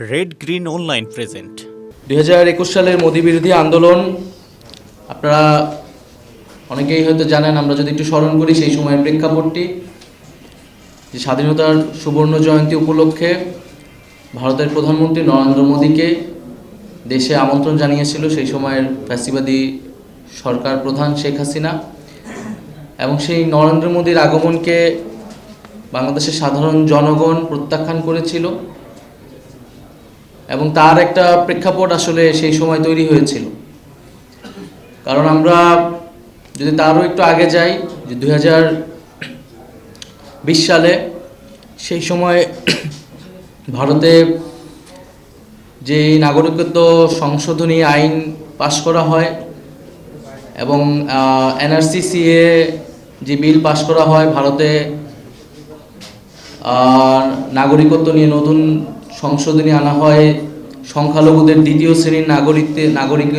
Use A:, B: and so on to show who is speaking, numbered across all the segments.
A: Red green online present
B: দুই হাজার একুশ সালের মোদী বিরোধী আন্দোলন, আপনারা অনেকেই হয়তো জানেন, আমরা যদি একটু স্মরণ করি সেই সময়ের প্রেক্ষাপটটি, যে স্বাধীনতার সুবর্ণ জয়ন্তী উপলক্ষে ভারতের প্রধানমন্ত্রী নরেন্দ্র মোদীকে দেশে আমন্ত্রণ জানিয়েছিল সেই সময়ের ফ্যাসিবাদী সরকার প্রধান শেখ হাসিনা এবং সেই নরেন্দ্র মোদীর আগমনকে বাংলাদেশের সাধারণ জনগণ প্রত্যাখ্যান করেছিল। এবং তার একটা প্রেক্ষাপট আসলে সেই সময় তৈরি হয়েছিল। কারণ আমরা যদি তারও একটু আগে যাই, যে দুই বিশ সালে সেই সময় ভারতে যে নাগরিকত্ব সংশোধনী আইন পাশ করা হয় এবং এনআরসিসিএ যে বিল পাশ করা হয় ভারতে নাগরিকত্ব নিয়ে নতুন সংশোধনী আনা হয়। সংখ্যালঘুদের দ্বিতীয় শ্রেণির নাগরিকতে নাগরিক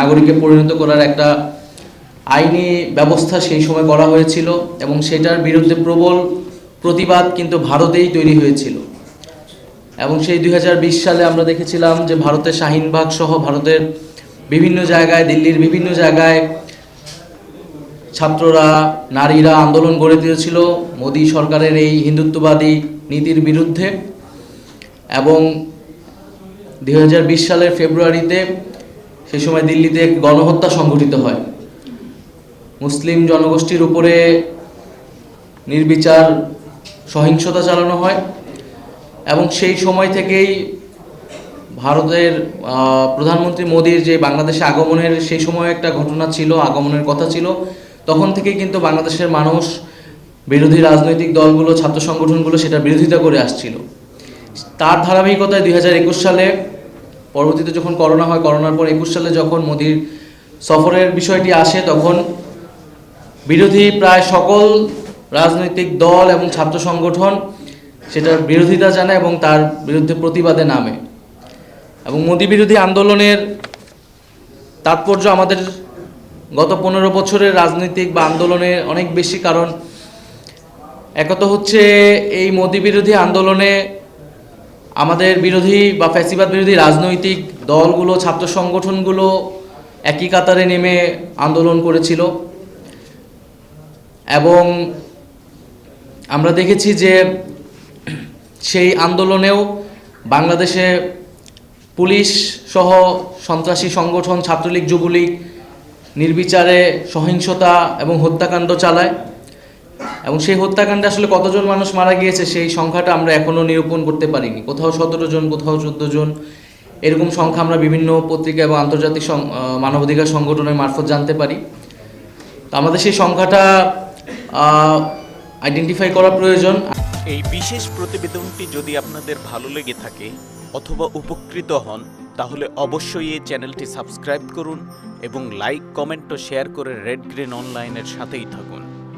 B: নাগরিকে পরিণত করার একটা আইনি ব্যবস্থা সেই সময় করা হয়েছিল এবং সেটার বিরুদ্ধে প্রবল প্রতিবাদ কিন্তু ভারতেই তৈরি হয়েছিল। এবং সেই দু হাজার বিশ সালে আমরা দেখেছিলাম যে ভারতের শাহিনবাগ সহ ভারতের বিভিন্ন জায়গায়, দিল্লির বিভিন্ন জায়গায় ছাত্ররা, নারীরা আন্দোলন গড়ে তুলেছিল। মোদী সরকারের এই হিন্দুত্ববাদী নীতির বিরুদ্ধে। এবং দুই হাজার বিশ সালের ফেব্রুয়ারিতে সেই সময় দিল্লিতে গণহত্যা সংঘটিত হয়। মুসলিম জনগোষ্ঠীর উপরে নির্বিচার সহিংসতা চালানো হয় এবং সেই সময় থেকেই ভারতের প্রধানমন্ত্রী মোদীর যে বাংলাদেশে আগমনের সেই সময় একটা ঘটনা ছিল, আগমনের কথা ছিল, তখন থেকে কিন্তু বাংলাদেশের মানুষ বিরোধী রাজনৈতিক দলগুলো, ছাত্র সংগঠনগুলো সেটা বিরোধিতা করে আসছিল। তার ধারাবাহিকতায় দুই হাজার একুশ সালে পরবর্তীতে যখন করোনা হয়, করোনার পর একুশ সালে যখন মোদির সফরের বিষয়টি আসে, তখন বিরোধী প্রায় সকল রাজনৈতিক দল এবং ছাত্র সংগঠন সেটার বিরোধিতা জানায় এবং তার বিরুদ্ধে প্রতিবাদে নামে। এবং মোদী বিরোধী আন্দোলনের তাৎপর্য আমাদের গত পনেরো বছরের রাজনৈতিক বা আন্দোলনের অনেক বেশি, কারণ একত হচ্ছে এই মোদী বিরোধী আন্দোলনে আমাদের বিরোধী বা ফ্যাসিবাদ বিরোধী রাজনৈতিক দলগুলো, ছাত্র সংগঠনগুলো একই কাতারে নেমে আন্দোলন করেছিল। এবং আমরা দেখেছি যে সেই আন্দোলনেও বাংলাদেশে পুলিশ সহ সন্ত্রাসী সংগঠন, ছাত্রলীগ, যুবলীগ নির্বিচারে সহিংসতা এবং হত্যাকাণ্ড চালায়। এবং সেই হত্যাকাণ্ডে আসলে কতজন মানুষ মারা গিয়েছে, সেই সংখ্যাটা আমরা এখনও নিরূপণ করতে পারিনি। কোথাও সতেরো জন, কোথাও চোদ্দ জন। এরকম সংখ্যা আমরা বিভিন্ন পত্রিকা এবং আন্তর্জাতিক মানবাধিকার সংগঠনের মারফত জানতে পারি। তো আমাদের সেই সংখ্যাটা আইডেন্টিফাই করা প্রয়োজন।
A: এই বিশেষ প্রতিবেদনটি যদি আপনাদের ভালো লেগে থাকে অথবা উপকৃত হন, তাহলে অবশ্যই এই চ্যানেলটি সাবস্ক্রাইব করুন এবং লাইক, কমেন্ট ও শেয়ার করে রেড গ্রিন অনলাইনের সাথেই থাকুন।